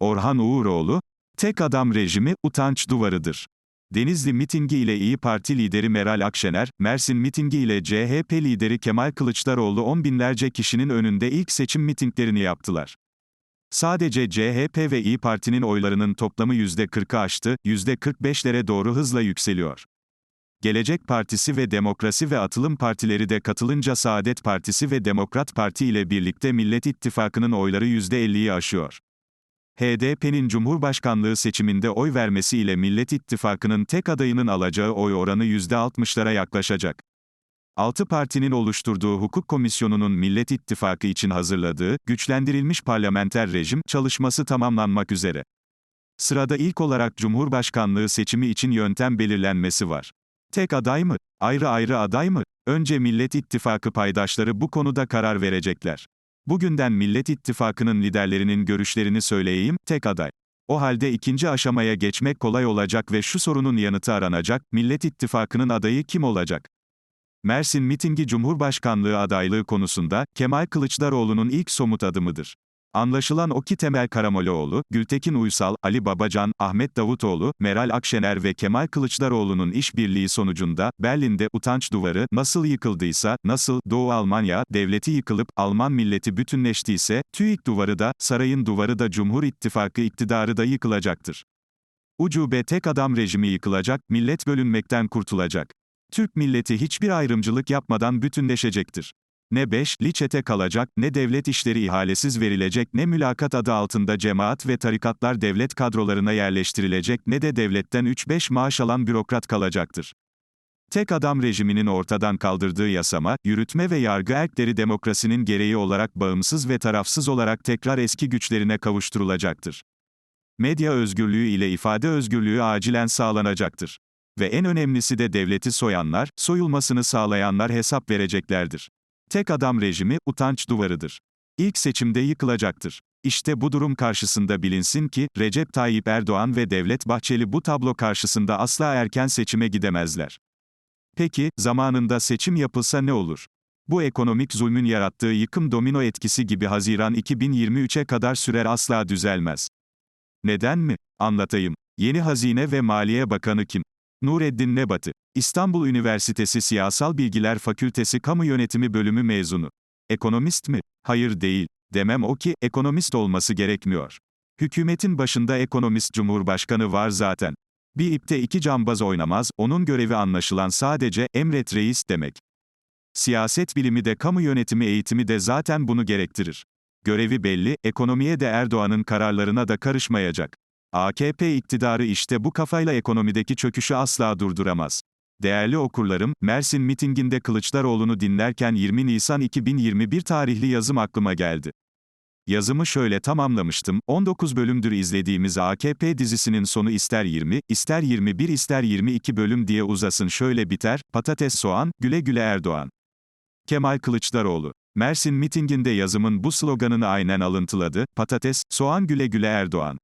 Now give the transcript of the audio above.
Orhan Uğuroğlu, tek adam rejimi, utanç duvarıdır. Denizli mitingi ile İyi Parti lideri Meral Akşener, Mersin mitingi ile CHP lideri Kemal Kılıçdaroğlu on binlerce kişinin önünde ilk seçim mitinglerini yaptılar. Sadece CHP ve İyi Parti'nin oylarının toplamı %40'ı aştı, %45'lere doğru hızla yükseliyor. Gelecek Partisi ve Demokrasi ve Atılım Partileri de katılınca Saadet Partisi ve Demokrat Parti ile birlikte Millet İttifakı'nın oyları %50'yi aşıyor. HDP'nin Cumhurbaşkanlığı seçiminde oy vermesi ile Millet İttifakı'nın tek adayının alacağı oy oranı %60'lara yaklaşacak. Altı partinin oluşturduğu hukuk komisyonunun Millet İttifakı için hazırladığı, güçlendirilmiş parlamenter rejim, çalışması tamamlanmak üzere. Sırada ilk olarak Cumhurbaşkanlığı seçimi için yöntem belirlenmesi var. Tek aday mı? Ayrı ayrı aday mı? Önce Millet İttifakı paydaşları bu konuda karar verecekler. Bugünden Millet İttifakı'nın liderlerinin görüşlerini söyleyeyim, tek aday. O halde ikinci aşamaya geçmek kolay olacak ve şu sorunun yanıtı aranacak, Millet İttifakı'nın adayı kim olacak? Mersin mitingi Cumhurbaşkanlığı adaylığı konusunda, Kemal Kılıçdaroğlu'nun ilk somut adımıdır. Anlaşılan o ki Temel Karamollaoğlu, Gültekin Uysal, Ali Babacan, Ahmet Davutoğlu, Meral Akşener ve Kemal Kılıçdaroğlu'nun işbirliği sonucunda, Berlin'de utanç duvarı nasıl yıkıldıysa, nasıl Doğu Almanya devleti yıkılıp Alman milleti bütünleştiyse, TÜİK duvarı da, sarayın duvarı da Cumhur İttifakı iktidarı da yıkılacaktır. Ucube tek adam rejimi yıkılacak, millet bölünmekten kurtulacak. Türk milleti hiçbir ayrımcılık yapmadan bütünleşecektir. Ne beş, liçete kalacak, ne devlet işleri ihalesiz verilecek, ne mülakat adı altında cemaat ve tarikatlar devlet kadrolarına yerleştirilecek, ne de devletten 3-5 maaş alan bürokrat kalacaktır. Tek adam rejiminin ortadan kaldırdığı yasama, yürütme ve yargı erkleri demokrasinin gereği olarak bağımsız ve tarafsız olarak tekrar eski güçlerine kavuşturulacaktır. Medya özgürlüğü ile ifade özgürlüğü acilen sağlanacaktır. Ve en önemlisi de devleti soyanlar, soyulmasını sağlayanlar hesap vereceklerdir. Tek adam rejimi, utanç duvarıdır. İlk seçimde yıkılacaktır. İşte bu durum karşısında bilinsin ki, Recep Tayyip Erdoğan ve Devlet Bahçeli bu tablo karşısında asla erken seçime gidemezler. Peki, zamanında seçim yapılsa ne olur? Bu ekonomik zulmün yarattığı yıkım domino etkisi gibi Haziran 2023'e kadar sürer asla düzelmez. Neden mi? Anlatayım. Yeni Hazine ve Maliye Bakanı kim? Nureddin Nebati. İstanbul Üniversitesi Siyasal Bilgiler Fakültesi Kamu Yönetimi Bölümü mezunu. Ekonomist mi? Hayır değil. Demem o ki, ekonomist olması gerekmiyor. Hükümetin başında ekonomist cumhurbaşkanı var zaten. Bir ipte iki cambaz oynamaz, onun görevi anlaşılan sadece, emret reis demek. Siyaset bilimi de kamu yönetimi eğitimi de zaten bunu gerektirir. Görevi belli, ekonomiye de Erdoğan'ın kararlarına da karışmayacak. AKP iktidarı işte bu kafayla ekonomideki çöküşü asla durduramaz. Değerli okurlarım, Mersin mitinginde Kılıçdaroğlu'nu dinlerken 20 Nisan 2021 tarihli yazım aklıma geldi. Yazımı şöyle tamamlamıştım, 19 bölümdür izlediğimiz AKP dizisinin sonu ister 20, ister 21 ister 22 bölüm diye uzasın şöyle biter, patates soğan, güle güle Erdoğan. Kemal Kılıçdaroğlu. Mersin mitinginde yazımın bu sloganını aynen alıntıladı, patates, soğan güle güle Erdoğan.